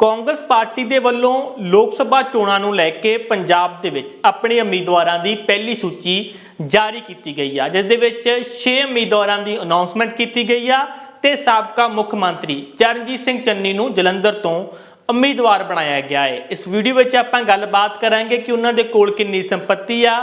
Congress party ਦੇ ਵੱਲੋਂ ਲੋਕ ਸਭਾ ਚੋਣਾਂ ਨੂੰ ਲੈ ਕੇ ਪੰਜਾਬ ਦੇ ਵਿੱਚ ਆਪਣੇ ਉਮੀਦਵਾਰਾਂ ਦੀ ਪਹਿਲੀ ਸੂਚੀ ਜਾਰੀ ਕੀਤੀ ਗਈ ਆ, ਜਿਸ ਦੇ ਵਿੱਚ 6 ਉਮੀਦਵਾਰਾਂ ਦੀ ਅਨਾਉਂਸਮੈਂਟ ਕੀਤੀ ਗਈ ਆ ਤੇ ਸਾਬਕਾ ਮੁੱਖ ਮੰਤਰੀ ਚਰਨਜੀਤ ਸਿੰਘ ਚੰਨੀ ਨੂੰ ਜਲੰਧਰ ਤੋਂ ਉਮੀਦਵਾਰ ਬਣਾਇਆ ਗਿਆ ਹੈ ਇਸ ਵੀਡੀਓ ਵਿੱਚ ਆਪਾਂ ਗੱਲਬਾਤ ਕਰਾਂਗੇ ਕਿ ਉਹਨਾਂ ਦੇ ਕੋਲ ਕਿੰਨੀ ਸੰਪਤੀ ਆ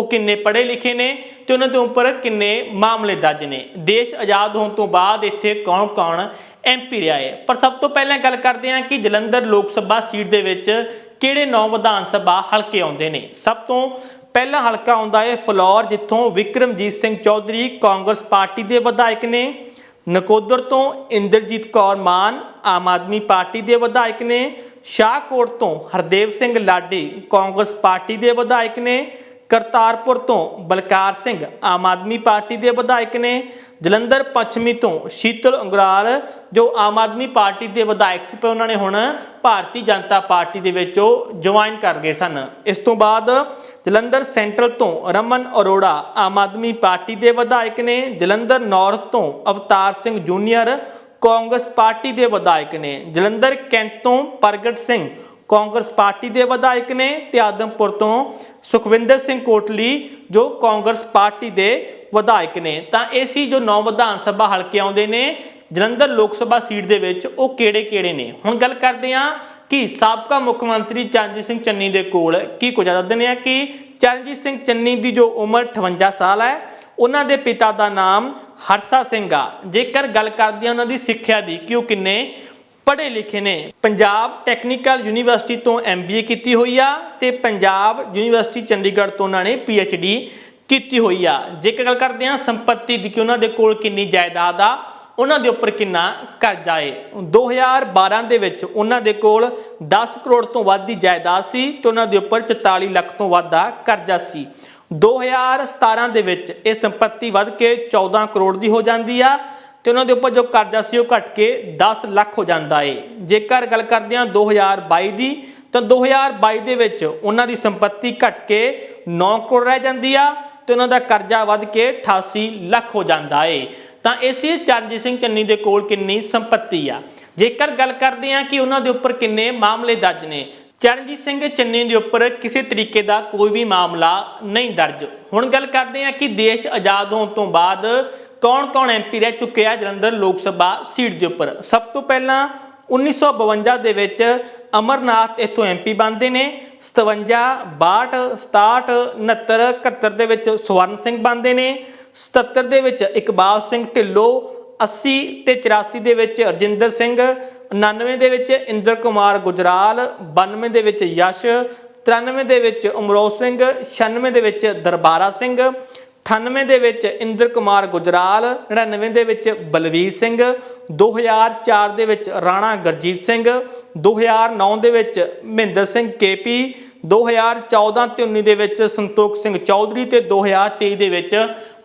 ਉਹ ਕਿੰਨੇ ਪੜ੍ਹੇ ਲਿਖੇ ਨੇ ਤੇ ਉਹਨਾਂ ਦੇ ਉੱਪਰ ਕਿੰਨੇ ਮਾਮਲੇ ਦਰਜ ਨੇ। ਦੇਸ਼ ਆਜ਼ਾਦ ਹੋਣ ਤੋਂ ਬਾਅਦ ਇੱਥੇ ਕੌਣ-ਕੌਣ ਐਮਪੀ ਰਿਹਾ ਹੈ? ਪਰ ਸਭ ਤੋਂ ਪਹਿਲਾਂ ਗੱਲ ਕਰਦੇ ਹਾਂ ਕਿ ਜਲੰਧਰ ਲੋਕ ਸਭਾ ਸੀਟ ਦੇ ਵਿੱਚ ਕਿਹੜੇ ਨੌ ਵਿਧਾਨ ਸਭਾ ਹਲਕੇ ਆਉਂਦੇ ਨੇ? ਸਭ ਤੋਂ ਪਹਿਲਾ ਹਲਕਾ ਆਉਂਦਾ ਹੈ ਫਲੌਰ, ਜਿੱਥੋਂ ਵਿਕਰਮਜੀਤ ਸਿੰਘ ਚੌਧਰੀ ਕਾਂਗਰਸ ਪਾਰਟੀ ਦੇ ਵਿਧਾਇਕ ਨੇ। ਨਕੋਦਰ ਤੋਂ ਇੰਦਰਜੀਤ ਕੌਰ ਮਾਨ ਆਮ ਆਦਮੀ ਪਾਰਟੀ ਦੇ ਵਿਧਾਇਕ ਨੇ। ਸ਼ਾਹਕੋਟ ਤੋਂ ਹਰਦੇਵ ਸਿੰਘ ਲਾਡੀ ਕਾਂਗਰਸ ਪਾਰਟੀ ਦੇ ਵਿਧਾਇਕ ਨੇ। ਕਰਤਾਰਪੁਰ ਤੋਂ ਬਲਕਾਰ ਸਿੰਘ ਆਮ ਆਦਮੀ ਪਾਰਟੀ ਦੇ ਵਿਧਾਇਕ ਨੇ, ਜਲੰਧਰ ਪੱਛਮੀ ਤੋਂ ਸ਼ੀਤਲ ਅੰਗਰਾਲ, ਜੋ ਆਮ ਆਦਮੀ ਪਾਰਟੀ ਦੇ ਵਿਧਾਇਕ ਸੀ, ਪਰ ਉਹਨਾਂ ਨੇ ਹੁਣ ਭਾਰਤੀ ਜਨਤਾ ਪਾਰਟੀ ਦੇ ਵਿੱਚ ਉਹ ਜੁਆਇਨ ਕਰ ਗਏ ਸਨ। ਇਸ ਤੋਂ ਬਾਅਦ ਜਲੰਧਰ ਸੈਂਟਰਲ ਤੋਂ ਰਮਨ ਅਰੋੜਾ ਆਮ ਆਦਮੀ ਪਾਰਟੀ ਦੇ ਵਿਧਾਇਕ ਨੇ, ਜਲੰਧਰ ਨਾਰਥ ਤੋਂ ਅਵਤਾਰ ਸਿੰਘ ਜੂਨੀਅਰ ਕਾਂਗਰਸ ਪਾਰਟੀ ਦੇ ਵਿਧਾਇਕ ਨੇ, ਜਲੰਧਰ ਕੈਂਟ ਤੋਂ ਪ੍ਰਗਟ ਸਿੰਘ ਕਾਂਗਰਸ ਪਾਰਟੀ ਦੇ ਵਿਧਾਇਕ ਨੇ ਤੇ ਆਦਮਪੁਰ ਤੋਂ ਸੁਖਵਿੰਦਰ ਸਿੰਘ ਕੋਟਲੀ, ਜੋ ਕਾਂਗਰਸ ਪਾਰਟੀ ਦੇ ਵਿਧਾਇਕ ਨੇ। ਤਾਂ ਇਹ ਸੀ ਜੋ ਨੌ ਵਿਧਾਨ ਸਭਾ ਹਲਕੇ ਆਉਂਦੇ ਨੇ, ਜਲੰਧਰ ਲੋਕ ਸਭਾ ਸੀਟ ਦੇ ਵਿੱਚ, ਉਹ ਕਿਹੜੇ-ਕਿਹੜੇ ਨੇ? ਹੁਣ ਗੱਲ ਕਰਦੇ ਹਾਂ ਕਿ ਸਾਬਕਾ ਮੁੱਖ ਮੰਤਰੀ ਚਰਨਜੀਤ ਸਿੰਘ ਚੰਨੀ ਦੇ ਕੋਲ ਕੀ ਕੁਝ ਦੱਸ ਦਿੰਦੇ ਆ ਕਿ ਚਰਨਜੀਤ ਸਿੰਘ ਚੰਨੀ ਦੀ ਜੋ ਉਮਰ 58 ਸਾਲ ਹੈ, ਉਹਨਾਂ ਦੇ ਪਿਤਾ ਦਾ ਨਾਮ ਹਰਸਾ ਸਿੰਘ ਆ। ਜੇਕਰ ਗੱਲ ਕਰਦੇ ਆ ਉਹਨਾਂ ਦੀ ਸਿੱਖਿਆ ਦੀ, ਕਿ ਉਹ ਕਿੰਨੇ ਪੜ੍ਹੇ ਲਿਖੇ ਨੇ। ਪੰਜਾਬ ਟੈਕਨੀਕਲ ਯੂਨੀਵਰਸਿਟੀ ਤੋਂ ਐਮਬੀਏ ਕੀਤੀ ਹੋਈ ਆ ਤੇ ਪੰਜਾਬ ਯੂਨੀਵਰਸਿਟੀ ਚੰਡੀਗੜ੍ਹ ਤੋਂ ਉਹਨਾਂ ਨੇ ਪੀਐਚਡੀ ਕੀਤੀ ਹੋਈ ਆ। ਜੇਕਰ ਗੱਲ ਕਰਦੇ ਆ ਸੰਪਤੀ ਦੀ ਕਿ ਉਹਨਾਂ ਦੇ ਕੋਲ ਕਿੰਨੀ ਜਾਇਦਾਦ ਆ, ਉਹਨਾਂ ਦੇ ਉੱਪਰ ਕਿੰਨਾ ਕਰਜ਼ਾ ਏ। 2012 ਦੇ ਵਿੱਚ ਉਹਨਾਂ ਦੇ ਕੋਲ 10 ਕਰੋੜ ਤੋਂ ਵੱਧ ਦੀ ਜਾਇਦਾਦ ਸੀ ਤੇ ਉਹਨਾਂ ਦੇ ਉੱਪਰ 44 ਲੱਖ ਤੋਂ ਵੱਧ ਦਾ ਕਰਜ਼ਾ ਸੀ। 2017 ਦੇ ਵਿੱਚ ਇਹ ਸੰਪਤੀ ਵੱਧ ਕੇ 14 ਕਰੋੜ ਦੀ ਹੋ ਜਾਂਦੀ ਆ ਤੇ ਉਹਨਾਂ ਦੇ ਉੱਪਰ ਜੋ ਕਰਜ਼ਾ ਸੀ ਉਹ ਘਟ ਕੇ 10 ਲੱਖ ਹੋ ਜਾਂਦਾ ਏ। ਜੇਕਰ ਗੱਲ ਕਰਦੇ ਹਾਂ 2022 ਦੀ, ਤਾਂ 2022 ਦੇ ਵਿੱਚ ਉਹਨਾਂ ਦੀ ਸੰਪਤੀ ਘਟ ਕੇ 9 ਕਰੋੜ ਰਹਿ ਜਾਂਦੀ ਆ ਤੇ ਉਹਨਾਂ ਦਾ ਕਰਜ਼ਾ ਵੱਧ ਕੇ 88 ਲੱਖ ਹੋ ਜਾਂਦਾ ਏ। ਤਾਂ ਇਸੇ ਚਰਨਜੀਤ ਸਿੰਘ ਚੰਨੀ ਦੇ ਕੋਲ ਕਿੰਨੀ ਸੰਪਤੀ ਆ? ਜੇਕਰ ਗੱਲ ਕਰਦੇ ਹਾਂ ਕਿ ਉਹਨਾਂ ਦੇ ਉੱਪਰ ਕਿੰਨੇ ਮਾਮਲੇ ਦਰਜ ਨੇ ਚਰਨਜੀਤ ਸਿੰਘ ਚੰਨੀ ਦੇ ਉੱਪਰ ਕਿਸੇ ਤਰੀਕੇ ਦਾ ਕੋਈ ਵੀ ਮਾਮਲਾ ਨਹੀਂ ਦਰਜ। ਹੁਣ ਗੱਲ ਕਰਦੇ ਹਾਂ ਕਿ ਦੇਸ਼ ਆਜ਼ਾਦ ਹੋਣ ਤੋਂ ਬਾਅਦ ਕੌਣ-ਕੌਣ ਐਮਪੀ ਰਹਿ ਚੁੱਕੇ ਆ ਜਲੰਧਰ ਲੋਕ ਸਭਾ ਸੀਟ ਦੇ ਉੱਪਰ। ਸਭ ਤੋਂ ਪਹਿਲਾਂ 1952 ਦੇ ਵਿੱਚ ਅਮਰਨਾਥ ਇੱਥੋਂ ਐਮਪੀ ਬਣਦੇ ਨੇ 57 62 67 69 71 ਦੇ ਵਿੱਚ ਸਵਰਨ ਸਿੰਘ ਬਣਦੇ ਨੇ 77 ਦੇ ਵਿੱਚ ਇਕਬਾਲ ਸਿੰਘ ਢਿੱਲੋਂ 80 ਤੇ 84 ਦੇ ਵਿੱਚ ਰਜਿੰਦਰ ਸਿੰਘ 99 ਦੇ ਵਿੱਚ ਇੰਦਰ ਕੁਮਾਰ ਗੁਜਰਾਲ 92 ਦੇ ਵਿੱਚ ਯਸ਼ 93 ਦੇ ਵਿੱਚ ਅਮਰੋਜ ਸਿੰਘ 96 ਦੇ ਵਿੱਚ ਦਰਬਾਰਾ ਸਿੰਘ 98 ਦੇ ਵਿੱਚ ਇੰਦਰ ਕੁਮਾਰ ਗੁਜਰਾਲ 99 ਦੇ ਵਿੱਚ ਬਲਵੀਰ ਸਿੰਘ 2004 ਦੇ ਵਿੱਚ ਰਾਣਾ ਗਰਜੀਤ ਸਿੰਘ 2009 ਦੇ ਵਿੱਚ ਮਹਿੰਦਰ ਸਿੰਘ ਕੇਪੀ 2014 ਤੇ 19 ਦੇ ਵਿੱਚ ਸੰਤੋਖ ਸਿੰਘ ਚੌਧਰੀ ਤੇ 2023 ਦੇ ਵਿੱਚ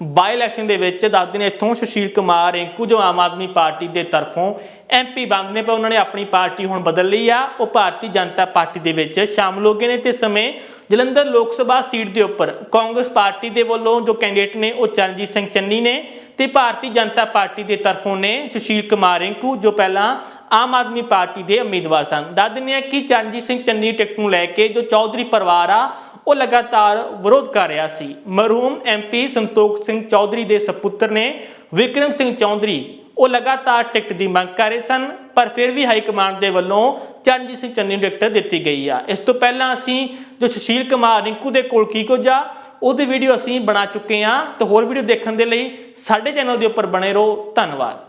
ਬਾਈ ਇਲੈਕਸ਼ਨ ਦੇ ਵਿੱਚ ਦੱਸਦੇ ਨੇ ਇੱਥੋਂ ਸੁਸ਼ੀਲ ਕੁਮਾਰ, ਰਿੰਕੂ ਜੋ ਆਮ ਆਦਮੀ ਪਾਰਟੀ ਦੇ ਤਰਫੋਂ ਐਮਪੀ ਬਣਦੇ ਨੇ ਪਰ ਉਹਨਾਂ ਨੇ ਆਪਣੀ ਪਾਰਟੀ ਹੁਣ ਬਦਲ ਲਈ ਆ। ਉਹ ਭਾਰਤੀ ਜਨਤਾ ਪਾਰਟੀ ਦੇ ਵਿੱਚ ਸ਼ਾਮਲ ਹੋ ਗਏ ਨੇ ਤੇ ਸਮੇਂ ਜਲੰਧਰ ਲੋਕ ਸਭਾ ਸੀਟ ਦੇ ਉੱਪਰ ਕਾਂਗਰਸ ਪਾਰਟੀ ਦੇ ਵੱਲੋਂ ਜੋ ਕੈਂਡੀਡੇਟ ਨੇ ਉਹ ਚਰਨਜੀਤ ਸਿੰਘ ਚੰਨੀ ਨੇ ਤੇ ਭਾਰਤੀ ਜਨਤਾ ਪਾਰਟੀ ਦੇ ਤਰਫੋਂ ਨੇ ਸੁਸ਼ੀਲ ਕੁਮਾਰ, ਰਿੰਕੂ ਜੋ ਪਹਿਲਾਂ ਆਮ ਆਦਮੀ ਪਾਰਟੀ ਦੇ ਉਮੀਦਵਾਰ ਸਨ। ਦੱਸ ਦਿੰਦੇ ਆ ਕਿ ਚਰਨਜੀਤ ਸਿੰਘ ਚੰਨੀ ਟਿਕਟ ਨੂੰ ਲੈ ਕੇ ਜੋ ਚੌਧਰੀ ਪਰਿਵਾਰ ਆ, ਉਹ ਲਗਾਤਾਰ ਵਿਰੋਧ ਕਰ ਰਿਹਾ ਸੀ। ਮਰਹੂਮ ਐਮਪੀ ਸੰਤੋਖ ਸਿੰਘ ਚੌਧਰੀ ਦੇ ਸੁਪੁੱਤਰ ਨੇ ਵਿਕਰਮ ਸਿੰਘ ਚੌਧਰੀ, ਉਹ ਲਗਾਤਾਰ ਟਿਕਟ ਦੀ ਮੰਗ ਕਰ ਰਹੇ ਸਨ, ਪਰ ਫਿਰ ਵੀ ਹਾਈ ਕਮਾਂਡ ਦੇ ਵੱਲੋਂ ਚਰਨਜੀਤ ਸਿੰਘ ਚੰਨੀ ਨੂੰ ਟਿਕਟ ਦਿੱਤੀ ਗਈ ਆ। ਇਸ ਤੋਂ ਪਹਿਲਾਂ ਅਸੀਂ ਜੋ ਸੁਸ਼ੀਲ ਕੁਮਾਰ ਰਿੰਕੂ ਦੇ ਕੋਲ ਕੀ ਕੁਝ ਆ, ਉਹਦੀ ਵੀਡੀਓ ਅਸੀਂ ਬਣਾ ਚੁੱਕੇ ਆ ਤੇ ਹੋਰ ਵੀਡੀਓ ਦੇਖਣ ਦੇ ਲਈ ਸਾਡੇ ਚੈਨਲ ਦੇ ਉੱਪਰ ਬਣੇ ਰਹੋ। ਧੰਨਵਾਦ।